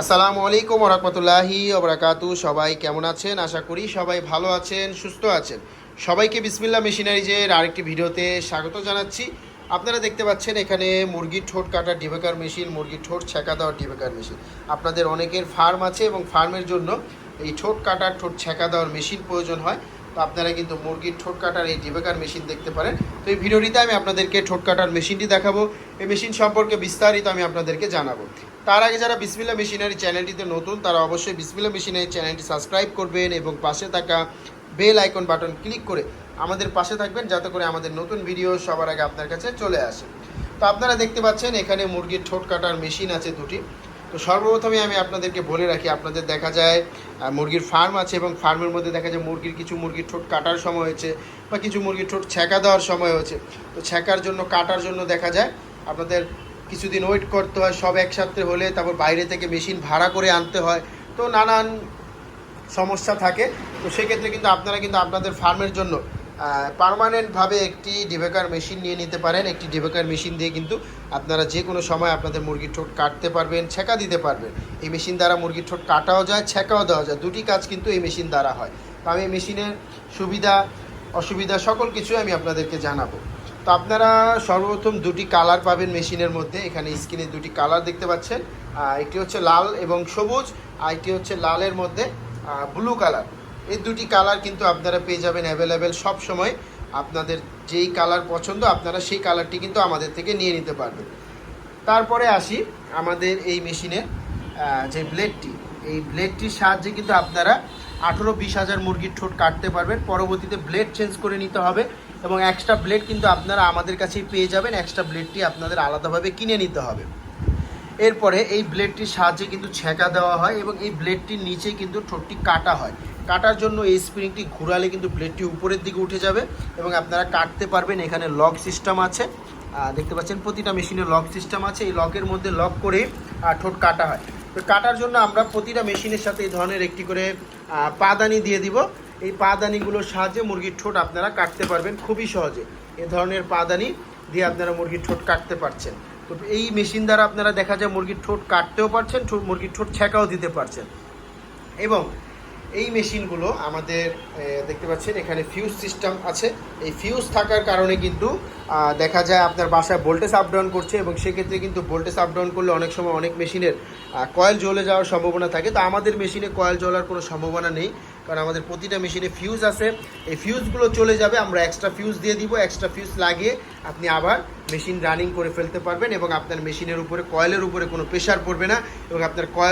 আসসালামু আলাইকুম রহমতুল্লাহি ওবরাকাতু সবাই কেমন আছেন? আশা করি সবাই ভালো আছেন, সুস্থ আছেন। সবাইকে বিসমিল্লা মেশিনারিজের আরেকটি ভিডিওতে স্বাগত জানাচ্ছি। আপনারা দেখতে পাচ্ছেন এখানে মুরগির ঠোঁট কাটার ডিবেকার মেশিন মুরগির ঠোঁট ছেঁকা দেওয়ার ডিবেকার মেশিন। আপনাদের অনেকের ফার্ম আছে এবং ফার্মের জন্য এই ঠোঁট কাটার, ঠোঁট ছেঁকা দেওয়ার মেশিন প্রয়োজন হয়। তো আপনারা কিন্তু মুরগির ঠোঁট কাটার এই ডিবেকার মেশিন দেখতে পারেন। তো এই ভিডিওটিতে আমি আপনাদেরকে ঠোঁট কাটার মেশিনটি দেখাবো। এই মেশিন সম্পর্কে বিস্তারিত আমি আপনাদেরকে জানাব। তার আগে যারা বিসমিল্লা মেশিনারি চ্যানেলটিতে নতুন, তারা অবশ্যই বিসমিল্লা মেশিনারি চ্যানেলটি সাবস্ক্রাইব করবেন এবং পাশে থাকা বেল আইকন বাটন ক্লিক করে আমাদের পাশে থাকবেন, যাতে করে আমাদের নতুন ভিডিও সবার আগে আপনার কাছে চলে আসে। তো আপনারা দেখতে পাচ্ছেন, এখানে মুরগির ঠোঁট কাটার মেশিন আছে দুটি। তো সর্বপ্রথমে আমি আপনাদেরকে বলে রাখি, আপনাদের দেখা যায় মুরগির ফার্ম আছে এবং ফার্মের মধ্যে দেখা যায় মুরগির কিছু মুরগির ঠোঁট কাটার সময় হয়েছে বা কিছু মুরগির ঠোঁট ছেঁকা দেওয়ার সময় হয়েছে। তো ছেঁকার জন্য, কাটার জন্য দেখা যায় আপনাদের কিছুদিন ওয়েট করতে হয়, সব একসাথে হলে তারপর বাইরে থেকে মেশিন ভাড়া করে আনতে হয়। তো নানান সমস্যা থাকে। তো সেক্ষেত্রে কিন্তু আপনারা কিন্তু আপনাদের ফার্মের জন্য পারমানেন্টভাবে একটি ডিবেকার মেশিন নিয়ে নিতে পারেন। একটি ডিবেকার মেশিন দিয়ে কিন্তু আপনারা যে কোনো সময় আপনাদের মুরগির ঠোঁট কাটতে পারবেন ছেঁকা দিতে পারবেন। এই মেশিন দ্বারা মুরগির ঠোঁট কাটাও যায় ছেঁকাও দেওয়া যায়। দুটি কাজ কিন্তু এই মেশিন দ্বারা হয়। তো আমি মেশিনের সুবিধা, অসুবিধা সকল কিছুই আমি আপনাদেরকে জানাব। তো আপনারা সর্বপ্রথম দুটি কালার পাবেন মেশিনের মধ্যে। এখানে স্ক্রিনে দুটি কালার দেখতে পাচ্ছেন। একটি হচ্ছে লাল এবং সবুজ, আর একটি হচ্ছে লালের মধ্যে ব্লু কালার এই দুটি কালার কিন্তু আপনারা পেয়ে যাবেন অ্যাভেলেবেল সব সময়। আপনাদের যেই কালার পছন্দ, আপনারা সেই কালারটি কিন্তু আমাদের থেকে নিয়ে নিতে পারবেন। তারপরে আসি আমাদের এই মেশিনের যে ব্লেডটি এই ব্লেডটির সাহায্যে কিন্তু আপনারা আঠেরো বিশ হাজার মুরগির ঠোঁট কাটতে পারবেন। পরবর্তীতে ব্লেড চেঞ্জ করে নিতে হবে এবং এক্সট্রা ব্লেড কিন্তু আপনারা আমাদের কাছেই পেয়ে যাবেন। এক্সট্রা ব্লেডটি আপনাদের আলাদাভাবে কিনে নিতে হবে। এরপরে এই ব্লেডটির সাহায্যে কিন্তু ছেঁকা দেওয়া হয় এবং এই ব্লেডটির নিচে কিন্তু ঠোঁটটি কাটা হয়। কাটার জন্য এই স্প্রিংটি ঘুরালে কিন্তু ব্লেডটি উপরের দিকে উঠে যাবে এবং আপনারা কাটতে পারবেন। এখানে লক সিস্টেম আছে। দেখতে পাচ্ছেন প্রতিটা মেশিনে লক সিস্টেম আছে। এই লকের মধ্যে লক করে ঠোঁট কাটা হয়। তো কাটার জন্য আমরা প্রতিটা মেশিনের সাথে এই ধরনের একটি করে পাদানি দিয়ে দিব। এই পাদানিগুলোর সাহায্যে মুরগির ঠোঁট আপনারা কাটতে পারবেন। খুবই সহজে। এ ধরনের পাদানি দিয়ে আপনারা মুরগির ঠোঁট কাটতে পারছেন। তো এই মেশিন দ্বারা আপনারা দেখা যায় মুরগির ঠোঁট কাটতেও পারছেন মুরগির ঠোঁট ছেঁকাও দিতে পারছেন। এবং এই মেশিনগুলো আমাদের দেখতে পাচ্ছেন, এখানে ফিউজ সিস্টেম আছে। এই ফিউজ থাকার কারণে কিন্তু দেখা যায় আপনার বাসায় ভোল্টেজ আপ ডাউন করছে এবং সেক্ষেত্রে কিন্তু ভোল্টেজ আপ ডাউন করলে অনেক সময় অনেক মেশিনের কয়েল জ্বলে যাওয়ার সম্ভাবনা থাকে। তো আমাদের মেশিনে কয়েল জ্বলার কোনো সম্ভাবনা নেই, কারণ আমাদের প্রতিটা মেশিনে ফিউজ আছে। এই ফিউজগুলো চলে যাবে, আমরা এক্সট্রা ফিউজ দিয়ে দিব এক্সট্রা ফিউজ লাগিয়ে আপনি আবার মেশিন রানিং করে ফেলতে পারবেন এবং আপনার মেশিনের উপরে কয়েলের উপরে কোনো প্রেশার পড়বে না এবং আপনার কয়েলও